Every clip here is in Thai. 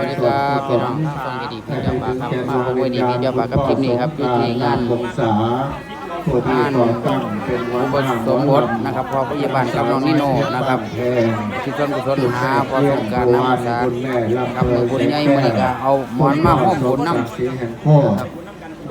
สวัสดีครับพี่น้องฟังดีพี่เจ้าป่าครับมาพบกันดีพี่เจ้าป่ากับคลิปนี้ครับอยู่ที่งานงศาผู้ที่ก่อตั้งเป็นวัดบทสมบทนะครับพ่อพยาบาลกับน้องนิโนนะครับที่ต้นกุศลหาพอสงการน้ำสารครับหนึ่งคนใหญ่มื้อนี้ก็เอาหมอนมาห้อมบุญนำ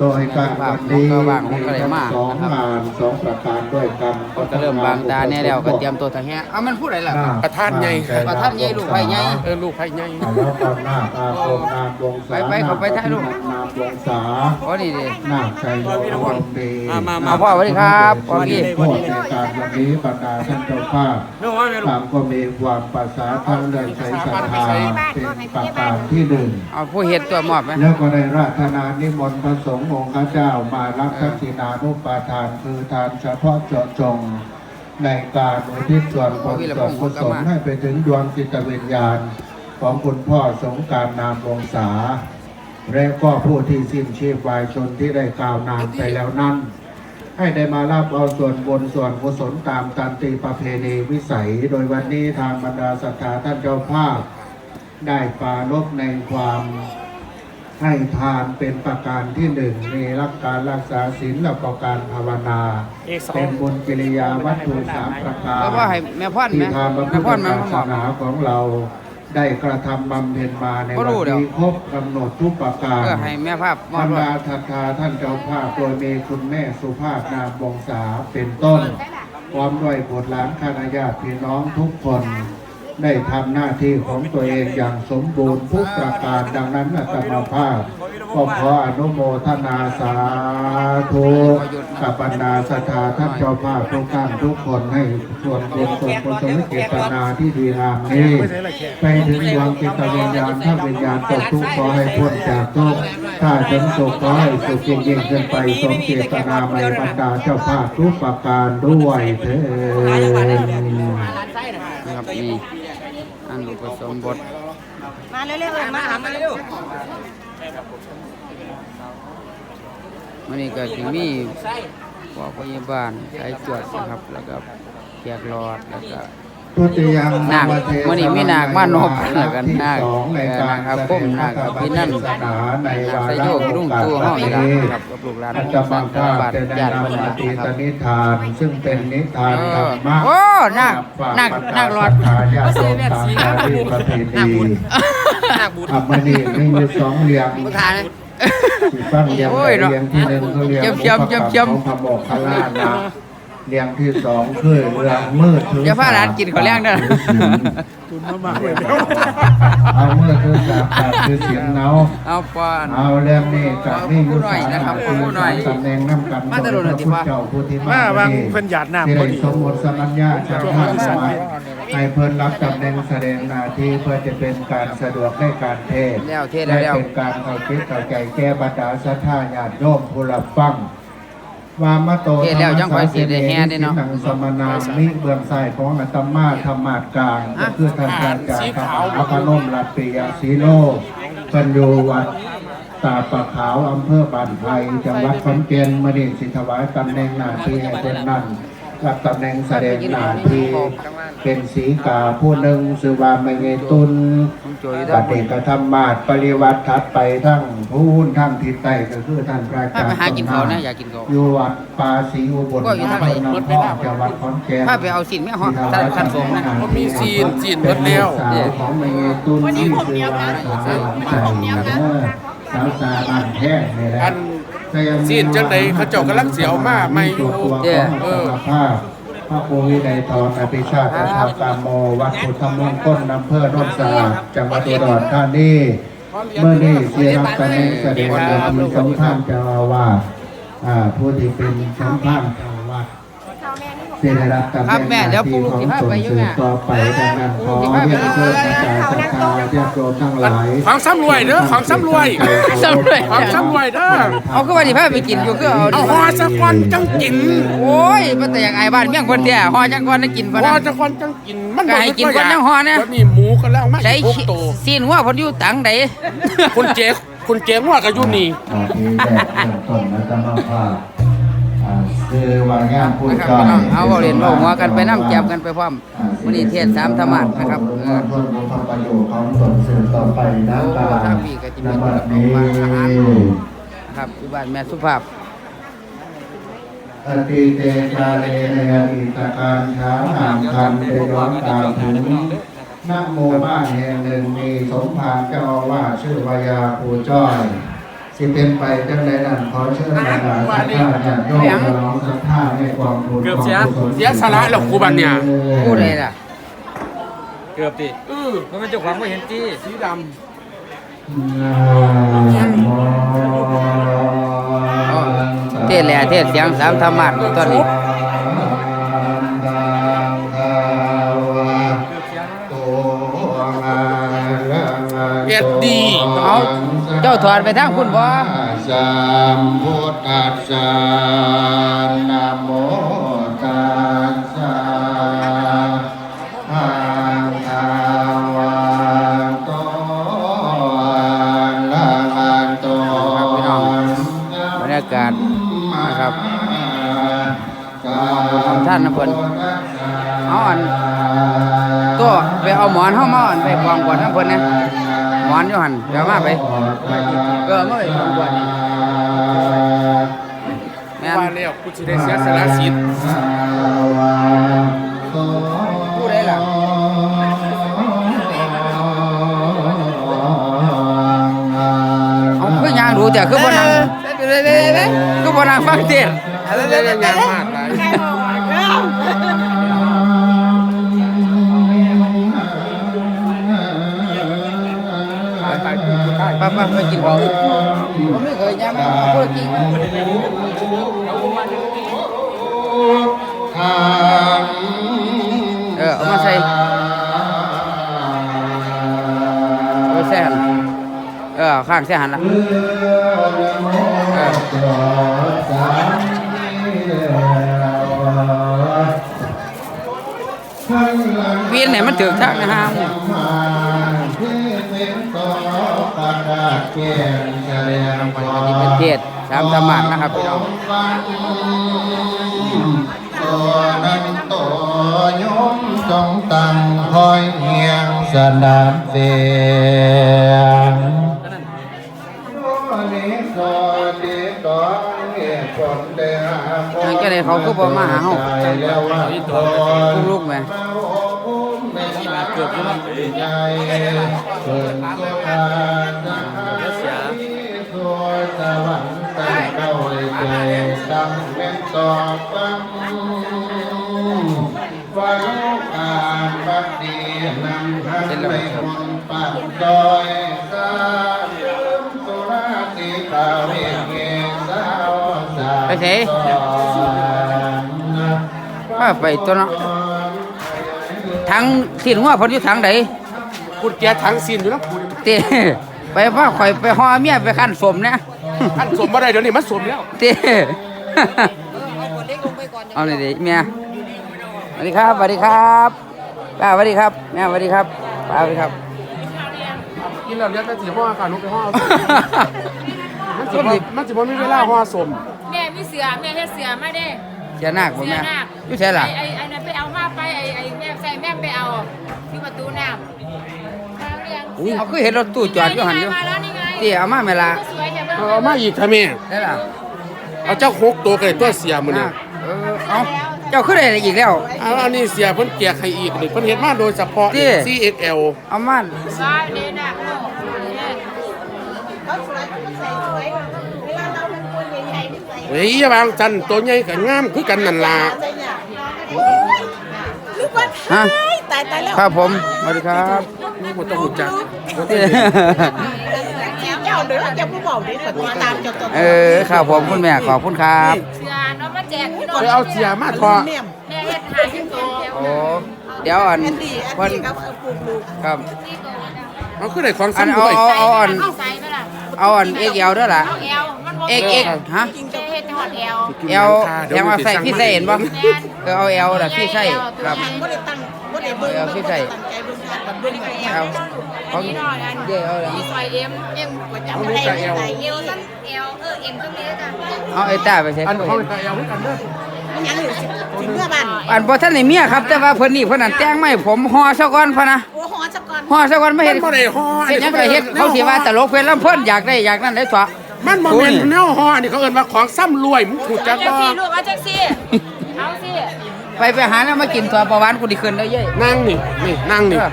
โดยการวันนี้ก็ว่างผมก็เลยมาสองนะครับงานสองประการด้วยกันก็เริ่มบางตาแน่แล้วก็เตรียมตัวทางแฮะเอามันพูดอะไรล่ะประธานใหญ่ประธานใหญ่ลูกไผ่ใหญ่เออลูกไผ่ใหญ่แล้วก็นาคอาคมนามวงศาไปๆเขาไปถ่ายรูปนาม วงศาโอ้นี่ดินาคชัยโยวงศ์ดีเอาพ่อสวัสดีครับพ่อพี่พ่อในการวันนี้บรรดาท่านเจ้าภาพต่างก็มีความประสาทั้งเรื่องใจศรัทธาเป็นประการที่หนึ่ง เอาผู้เฮ็ดตัวมอบไหม แล้วก็ได้ราชนานิมนต์พระสงฆ์องค์เจ้ามารับทักษิณานุปาทานคือทานเฉพาะเจาะจง ในการอุทิศส่วนบุญส่วนกุศลให้ไปถึงดวงจิตวิญญาณ ของคุณพ่อสงการนามวงศา และก็ผู้ที่สิ้นชีพวายชนที่ได้กล่าวนามไปแล้วนั้น ให้ได้มารับเอาส่วนบุญส่วนกุศลตามตันติประเพณีวิสัย โดยวันนี้ทางบรรดาศรัทธาท่านเจ้าภาพ ได้ปรารบในความให้ทานเป็นประการที่หนึ่งมีรักการรักษาศีลและประการภาวนา เป็นบุญกิริยาวัตถุสามประการแล้วว่าให้แม่พ่อนไหมที่ทางพระแม่พุทพ่อนธมาศามาสมอบนาของเรา ได้กระทำบำเพ็ญมาในก็วันรู้เดี๋ยวนี้ครบกำหนดทุกประการเออให้แม่ภาพมบอรบรด้วยดาทัตตาท่านเจ้าภาพโดยมีคุณแม่สุภาพนามวงศาเป็นต้น พร้อมด้วยบุตรหลานคณะญาติพี่น้องทุกคน ได้ทำหน้าที่ของตัวเองอย่างสมบูรณ์ทุกประการดังนั้นอาตมาภาพ ก็ขออนุโมทนาสาธุกับบรรดาศรัทาท่านเจ้าภาพทุกท่านทุกคนให้ส่วนบุญส่วนกุศลเจตนาที่ดีงามนี้ ไปถึงดวงจิตวิญญาณถ้าวิญญาณตกทุกข์ขอให้พ้นจากทุกข์ถ้าถึงสุขขอให้สุขยิ่งยิ่งขึ้นไปสมเจตนาในบรรดาเจ้าภาพทุกประการด้วยเถิดนะครับนี่อันอุปสมบท มาเร็วๆมาหามาเร็ว มันนี่ก็จะมีพวกพยาบาลสายตรวจนะครับ แล้วก็แจกหลอดแล้วก็ทุติยังนาคมเทศวันนี้มีนาคมานพแล้วก็ที่นาคสองในการเอ่อนาคแสก้มดงนาคพระพี่นั่นศาสนาในวาสายระโยกโอรุ่งกาสตู้ห้องอีกนี้แล้วครับกับลูกหลานอาจจะบังคับบ้านจะได้ญาตินำเพิ่นมานะตีคตรับนิทาน ซึ่งเป็นนิทานธรรมะโอ้นาคนาคนาคหลอดฝากญาติโยมตามจารีตประเพณีอัมมณีมีอยู่สองเรียงประธานสิ ฟังเรียงโอ้ยเนาะเรียงที่หนึ่งเขาเรียงเยี่ยมเยี่ยมเยี่ยม ของพระโมคคัลลานะเรียงที่สองคือเรื่องมืดถึงอย่าพาหลานกินข้าวแลงเด้อเอามืดถึงสามตัดคือเสียงเนา เอาปอน เอาเรื่องนี้กับนี่ยุผู้หน่อยนะครับผู้หน่อยตำแหน่งน้ำกันมาแต่โดนหน่อยสิพระวะเจ้าผู้ที่มาบางเพิ่นหยาดน้ำที่พได้อดีสมบทสมัญญาจากท่านสมัย ให้เพิ่นรับตำแหน่งแสดงหน้าที่เพื่อจะเป็นการสะดวกในการเทศแล้วเทศแล้วและเป็นการเข้าคิดเข้าใจแก้บรรดาศรัทธาญาติโยมผู้รับฟังวามะโตเทศแล้วจังค่อยสิได้แห่เด้เนาะนังสมนามิเบื้องซ้ายของอาตมาธรรมาสกลางก็คือท่านอาจารย์ธรรมอาพนมรัตติยสีโลเพิ่นอยู่วัดตาปะขาวอำเภอบ้านไผ่จังหวัดขอนแก่นมาดีสิถวายตำแหน่งหน้าที่ให้เพิ่นนั่น รับตำแหน่งแสดงหน้าที่เป็นสีกาผู้หนึ่งสือว่าไม่เงตุนผมโจยปฏิกธรรมมาศปริวัติทัดไปทั้งพูนทั้งทิศใต้ก็คือท่านพระอาถ้าจารไปย์หากินเขาวนะอยากกินเขาวอยู่วัดป่าศรีอุบลก็อยู่ทางไหนนำพ่อจังหวัดขอนแก่นถ้าไปเอาสินแม่ฮอดท่านท่านสงฆ์นะผมมีซีนซีนเบิดแล้วสาวของเมย์ตุนที่คือว่าสาวหลังใจเออสาวสาบานแท้นี่แหละ อันซีนจังใดเขาเจ้ากำลังสิเอามาไม่อยู่ตัวของอัตภาพพระโควิไดทรอภิชาติธรรมกามโมวัดพุทธมงคลอำเภอโนนสะอาดจังหวัดอุดรธานีเมื่อนี้เสียรับตำแหน่งแสดงโดยมีสงฆ์ท่านเจ้าอาวาสอ่าผู้ที่เป็นสงฆ์ท่าน เจ้าอาวาสเสียรับตำแหครับแม่น่งหเดี๋ยน้าวที่ปู่ของสิพาตนไปอยู่สืแม่บต่อไปดังนั้นขอเรียนเชิญอาจารย์ศรัทธาญาติโยมทั้งหลายของซ้ำรวยเด้อของซ้ำรวยสำเร็จของซ้ำรวยเด้อเอาคือว่าสิพาไปกินอยู่คือเอาเอาฮอสะกอนจังกินโอ้ยบ่แต่อย่างไอ้บ้านเมียงคนแท้ฮอจังก่อนได้กินฮบ่อนะสะกอนจังกินมันก็ให้กินก่อนยังฮอเนี่ยแล้วนี่หมูกันแล้วมาใช้หกตัวซีนหัวเพิ่นอยู่ตังใดคุณเจ๊คุณเจ๊งว่าก็อยู่นี่อาทีแรกเริ่มต้นอาตมาภาพอ่าอ่า คือว่าย่ามพูดนะครับจ้อยพี่น้องเอาเว้าเล่นเว้าหัวกันไปน้ำแจมกันไปพร้อมมื้อนี้เทศน์สามธรรมะนะครับเออเพื่อบุพประโยชน์ของตนสืบต่อไปนะโอ้ตาทางพี่ก็จะเป็นบัดนี้อาหารครับที่บ้านแม่สุภาพอติเตชาเลในอดีตการช้าห่างคันได้ย้อนกล่าวถึงนักโมบ้านแห่งหนึ่งมีสมภารเจ้าอาวาสชื่อวายาปูจ้อย สิเป็นไปจังใดนั่นขอเชิญบรรดาสัทธาญาติโยมฉลองสัทธาในความบุญเกือบเสียความกุศลเสียสละหรอกกูบันเนี่ยผู้ใดล่ะเกือบดิเออมันเป็นเจ้าของไม่เห็นจี้สีดเทศแหล่เทศเสียงสามธรรมะตอนนี้ เอ็ดดีเอาเจ้าถอดไปทางคุณบ่สัมพุทธัสสะนะโมตัสสะภะคะวะโตอะระหะโตครับพี่น้องบรรยากาศนะครับทำท่านนะเพิ่นเอาอันตัวไปเอาหมอนเฮามาอันไปกองก่อนนะเพิ่นนะ หมอนอยู่หั่นเดี๋ยวมาไปเออมาไปกองก่อนแม่นว่าแล้วกูสิได้เสียสละสิทธิ์ผู้ใดล่ะเอาคือยางดูแต่คือบ่นั่งคือบ่นั่งฟังเทศน์เรื่องงานมากหลายใครบอก กูกูตาไปกินของผมไม่เคยยังไม่เคยกินเออเอามาใส่โอ้ยแซ่หันเออข้างแซ่หันละเออเวียนเนี่ยมันถึงทางนะฮะ เป็นเทศสามธรรมะนะครับพี่น้องตัวนั้นโตโยมจงตั้งคอยเฮียงสนามเสียงตัวนี้ก็ดีก่อนเหตุผลเดียทางเจ้าใดเขาก็บ่มาหาเฮาลูกๆแม่เกือบจะใหญ่เกินก็ทานจะหายตัวสวรรค์ตั้งเก้าเลยเกิดตั้งเป็นต่อฟังฟังการบัดดีนำทันไปมนต์ปัดดอยสาลืมสุราติกาเวเกสาวสาไปเสมาไปตัวเนาะ ทางที่หัวเพิ่นอยู่ทางใดกูแกทั้งสิ้นอยู่แล้วกูเต้ไปว่าข่อยไปหอเมียไปคันสมนะท่านสมบ่ได้เดี๋ยวนี้มันสมแล้วเต้เอาเลยดิเมียสวัสดีครับสวัสดีครับป้าสวัสดีครับแม่สวัสดีครับป้าสวัสดีครับ กินแล้วเลี้ยงแต่สิห่อการลูกไปห่อมันสิบ่มันสิบ่มีเวลาห่อสมแม่มีเสือแม่เฮ็ดเสือมาเด้เสียหนักบ่เสืแม่อนาคอยู่ใช่ล่ะไอ้ไอ้ ไอ้นั่นไปเอามาไปไอ้ไอ้แม่ใส่แม่ไปเอาที่ประตูน้ำมาเรียงอุ้ยเขาคือเห็นรถตู้จอดอยู่หันอยู่มาแล้วนี่ไงเต้เอามาแม่ละสวยแค่เบิ่งเอามาอีกทำไมได้ล่ะเอาเจ้าหกตัวกันตัวเสียมื้อนี้เออเอาเจ้าขึ้นได้อีกแล้วเอาอันนี้เสียเพิ่นแจกให้อีกนี่เพิ่นเฮ็ดมาโดยเฉพาะที่ CXL เอามาว่าเด้น่ะลูกเนี่ยเขาสวยเขาใส่สวยเวลาเราเป็นคนใหญ่ๆที่ใส่เฮ้ยอย่าบางจันตัวใหญ่ก็งามคือกันนั่นล่ะใจเนี่ยลูก ว่าฮะ ตายตายแล้วครับผมสวัสดีครับนี่บ่ต้องรู้จักเต้เจ้าเดี๋ยวเราจะผู้บอกดิติดตามเจ้าตัวเออครับผมคุณแม่ขอบคุณครับเสือเอามาแจกพี่น้องไปเอาเสียมาทอเนี่ยแม่เฮ็ดหาที่ตัวโอ้เดี๋ยวอันอันดีอันเพิ่นดีครับปลูกลูกครับที่ตัวนะมันคือได้ของอันซ้ำเอาด้วยเอาเอาอันเอาใส่ไหมล่ะเอาอันเอ็กเอลด้วยล่ะเอาแอลมันบ่เอ็กเอ็กฮะแม่เฮ็ดห อดแอลเอลยังมาใส่พี่ใส่เห็นป่ะแม่นเออเอาเอลล่ะพี่ใส่ครับทางก็ได้ตั้งก็ได้เบิ้งเอาพี่ใส่ตั้งใจเบิ้งทางกับเบิ้งไงเอาอันนี้เนาะอันเย่เอาแล้วมีซอยเอ็มเอ็มประจำเอาอะไรมีแต่เอวเอวสั้นเอวเออเอ็มก็มีแล้วกันเอาไอ้ตาไปใส่อันตัวเขาเห็นแต่เอาไว้กันเด้อมันยังอยู่สิถึงเมื่อบ้านอันบ่ทันได้เมียครับ แต่ว่าเพิ่นนี่เพิ่นนั่นแต่งไม่ผมห่อซะก่อนพะนะโอ้โหจักก่อนห่อซะก่อนไม่มัเฮ็นดบ่ได้ห่อเฮ็ดหยังก็เฮ็ดเขาสิว่าตลกเพิ่นลำเพิ่นอยากได้อยากนั่นได้ตัว มันบ่แม่นแนวห่อนี่เขาเอิ้นว่าของซ้ำรวยมึงถูกจัเอากแจ็บ่คซี่ลูกเอาแจ็คซี่เอาสิไปไปหาแล้วมากินตัวประวานกูดิขึ้นแล้วเย้ยนั่งนี่นี่นั่งนี่เออ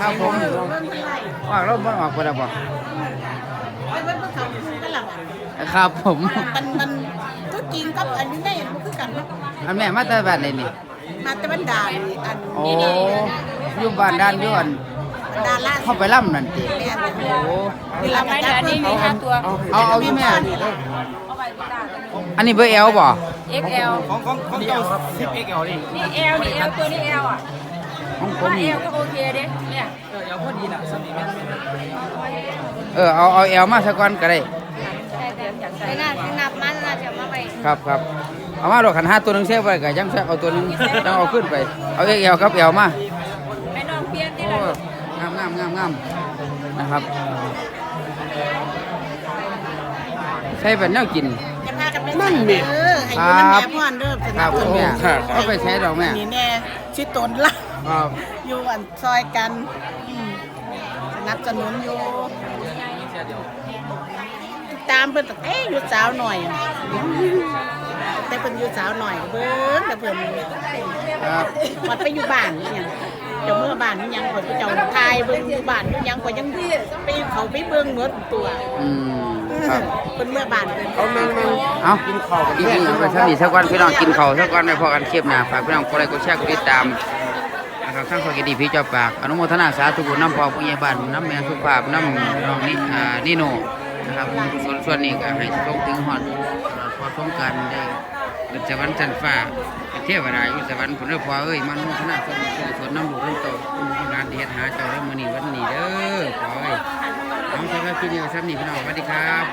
ครับผมออกแล้วมันออกไปแล้วบ่ไปเบิ่งเขาคุยกันหลังครับผมมันมันก็จริงกับอันนี้ได้มันคือกันเนาะอันแม่มาแต่บ้านไหนนี่มาแต่บันดาลอันโอ้อยู่บ้านด้านอยู่อันบันดาลล่าเข้าไปล่ำนั่นติแม่บอกโอ้เวลาเอาไปไปจัเดี๋บยวนี้มีห้าตัว เอาเอาอยู่แม่เอาไปตาอันนี้เบอร์เอลบ่ XL ของของของเจ้าสิบเอ็กเอลนี่นี่ L นี่ L ตัวนี้ L อะของผถ้ามนี่ L ก็โอเคเด้เนี่ยเออเอาพอดีน่ะสนิทแม่นเออเอาเอาเอลมาสักก่อนก็ได้ ไปน่าจะนับมันน่าจะมาไปครับครับเอามาดอกขันห้าตัวหนึงเสียไปก็ยังใช้เอาตัวหนึงยังเอาขึ้นไป เอาเอลครับเอลมา งามงามงามงามนะครับ ใช้เป็นแนวกิน จะพากันไปนั่นนี่เออให้อยู่น้ำแม่พ่อนเด้อสคนัรับบสคุนุณนแม่เอาไปใช้ดอกแม่นี่แน่ชิดตนละครับ อยู่อันซอยกันอืมสนับสนุนอยู่ตามเพิ่นตั้งเอ้ยอยู่สาวหน่อย แต่เพิ่นอยู่สาวหน่อยก็เบิ่งแต่เพิ่นครับมันไปอยู่บ้านนี่ยัง เดี๋ยวเมื่อบ้านนี่ยังคนก็เจ้าทายเบิ่งอยู่บ้านนี่ยังคนยังไปเขาไปเบิ่งเหมือนตัวอืมครับเป็นเมื่อบ้านเป็นเอานั่งนั่งเอากินข้าวกินนี่ไปสักนิดสักวันพี่น้องกินข้าวสักวันไปพอกันเคียบหน้าฝากพี่น้องกดไลค์กดแชร์กดติดตามนะครับทั้งข้อกิดีพี่เจ้าปากอนุโมทนาสาธุบุญน้ำพอผู้ใหญ่บ้านน้ำแม่สุภาพน้ำน้องนี่อ่านี่โนนะครับส่วนส่วนนี้ก็ให้ส่งถึงฮอดพอสงกรารได้ เป็นสวรรค์ชั้นฟ้าเป็นเทวดาอยู่สวรรค์ผลเด้อพอเอ้ยมันโมทนาส่วนสวนน้ำบุญน้ำโตคุณร้านที่เฮ็ดหาเจ้าได้มื้อนีวันนี้เด้อพอเอ้ยน้อาสำหรับคลิปนี้ก็ซ้ำนี่พี่น้องสวัสดีครับ